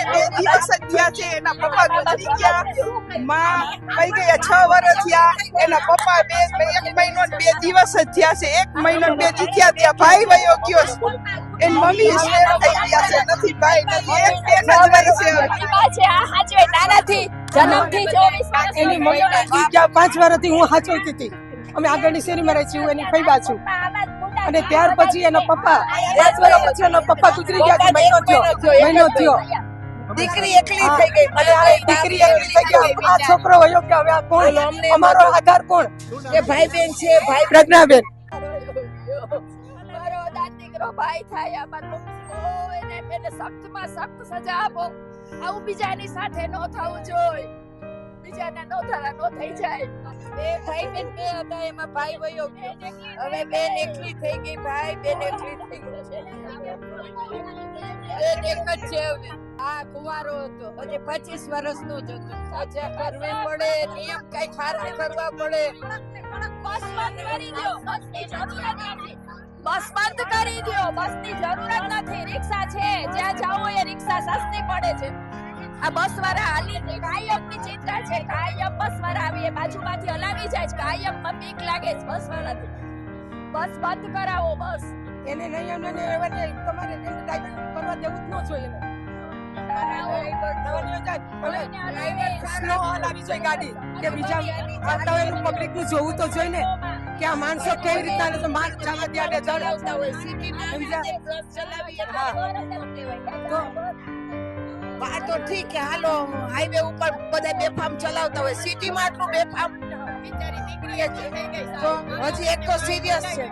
એને બે દિવસ જ થયા છે એના પપ્પા ગુજરી ગયા માં કઈ ગયા છ વર્ષ થયા એના પપ્પા બે એક મહિનો બે દિવસ જ થયા છે. એક મહિનો બે દી થયા ત્યાં ભાઈ વયો ગયો છે. એની મમ્મી શેર થઈ ગયા છે. નથી ભાઈ નથી એક બેન છે. આ હાચવે નાનાથી જન્મથી ચોવીસ એની મમ્મી ગયા પાંચ વર્ષથી હું હાચવતી હતી. અમે આગળની શેરીમાં રહી છીએ હું એની ફૈબા છું. અને ત્યાર પછી એના પપ્પા પાંચ વર્ષ પછી એના પપ્પા ગુજરી ગયા છે મહિનો થયો. મહિનો થયો. દીકરી એકલી થઈ ગઈ. દીકરી એકલી થઈ ગઈ. આ છોકરો વયો કે હવે આ કોણ? અમારો આધાર કોણ? કે ભાઈ બેન છે ભાઈ પ્રજ્ઞાબેન. મારો દીકરો ભાઈ થાય અમારો એને એને સખ્તમાં સખ્ત સજા આપો. આવું બીજાની સાથે ન થવું જોઈએ. બીજાના નો થરા નો થઈ જાય. બે ભાઈ બેન બે હતા, એમાં ભાઈ વયો હવે બેન એકલી થઈ ગઈ, ભાઈ બેન એકલી થઈ ગઈ. બેન એક જ છે હવે આ કુંવારો હતો. હજી પચીસ વર્ષનો જ હતું. સજા કરવી પડે, નિયમ કઈ ખારા કરવા પડે. બસ બંધ કરી દો બસ બંધ કરી દો બસની જરૂરત નથી. રિક્ષા છે. જ્યાં જાવ એ રિક્ષા સસ્તી પડે છે. આ બસ વાળા હાલી કાયમની ચિંતા છે કાયમ બસ વાળા આવી એ બાજુમાંથી હલાવી જાય છે કાયમ બીક લાગે છે બસ વાળાથી. બસ બંધ કરાવો બસ. એને નહીં એમને નહીં. તમારે ડ્રાઈવર કરવા દેવું જ ન જોઈએ એને. પબ્લિક જોવું તો જોઈએ ને કે આ માણસો કેવી રીતના માર્ગ ત્યાં ચલાવતા હોય. આ તો ઠીક કે હાલો હાઈવે ઉપર બધા બેફામ ચલાવતા હોય. સિટીમાં આટલું બેફામ બિચારી દીકરી તો હજી એક તો સિરિયસ છે.